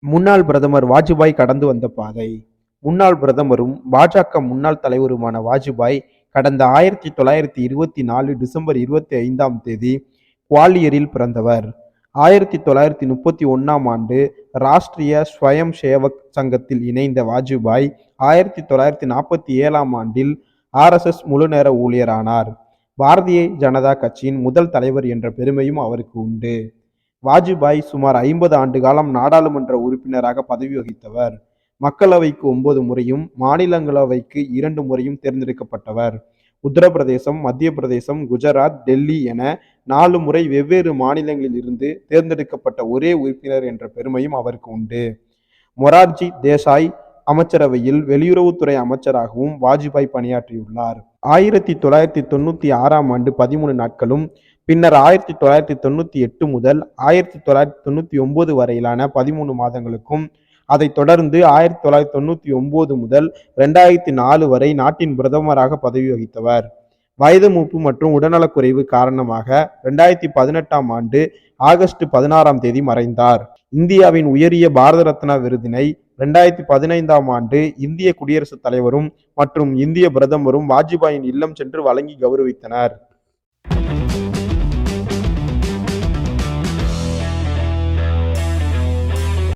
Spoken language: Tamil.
முன்னாள் பிரதமர் வாஜ்பாய் கடந்து வந்த பாதை. முன்னாள் பிரதமரும் பாஜக முன்னாள் தலைவருமான வாஜ்பாய் கடந்த ஆயிரத்தி தொள்ளாயிரத்தி இருபத்தி நாலு டிசம்பர் இருபத்தி ஐந்தாம் தேதி குவாலியரில் பிறந்தவர். ஆயிரத்தி தொள்ளாயிரத்தி முப்பத்தி ஒன்னாம் ஆண்டு ராஷ்டிரிய ஸ்வயம் சேவக் சங்கத்தில் இணைந்த வாஜ்பாய் ஆயிரத்தி தொள்ளாயிரத்தி நாற்பத்தி ஏழாம் ஆண்டில் ஆர்எஸ்எஸ் முழுநேர ஊழியரானார். பாரதிய ஜனதா கட்சியின் முதல் தலைவர் என்ற பெருமையும் அவருக்கு உண்டு. வாஜ்பாய் சுமார் ஐம்பது ஆண்டு காலம் நாடாளுமன்ற உறுப்பினராக பதவி வகித்தவர் மக்களவைக்கு ஒன்பது முறையும் மாநிலங்களவைக்கு இரண்டு முறையும் தேர்ந்தெடுக்கப்பட்டவர். உத்தரப்பிரதேசம் மத்திய பிரதேசம் குஜராத் டெல்லி என நாலு முறை வெவ்வேறு மாநிலங்களில் இருந்து தேர்ந்தெடுக்கப்பட்ட ஒரே உறுப்பினர் என்ற பெருமையும் அவருக்கு உண்டு. மொரார்ஜி தேசாய் அமைச்சரவையில் வெளியுறவுத்துறை அமைச்சராகவும் வாஜ்பாய் பணியாற்றியுள்ளார். ஆயிரத்தி தொள்ளாயிரத்தி தொண்ணூத்தி ஆறாம் ஆண்டு பதிமூணு நாட்களும் பின்னர் ஆயிரத்தி தொள்ளாயிரத்தி தொண்ணூத்தி எட்டு முதல் ஆயிரத்தி தொள்ளாயிரத்தி தொண்ணூத்தி ஒன்பது வரையிலான பதிமூணு மாதங்களுக்கும் அதைத் தொடர்ந்து ஆயிரத்தி தொள்ளாயிரத்தி தொண்ணூத்தி ஒன்பது முதல் ரெண்டாயிரத்தி நாலு வரை நாட்டின் பிரதமராக பதவி வகித்தவர். வயது மூப்பு மற்றும் உடல்நலக்குறைவு காரணமாக ரெண்டாயிரத்தி பதினெட்டாம் ஆண்டு ஆகஸ்ட் பதினாறாம் தேதி மறைந்தார். இந்தியாவின் உயரிய பாரத ரத்னா விருதினை ரெண்டாயிரத்தி பதினைந்தாம் ஆண்டு இந்திய குடியரசுத் தலைவரும் மற்றும் இந்திய பிரதமரும் வாஜ்பாயின் இல்லம் சென்று வழங்கி கௌரவித்தனர்.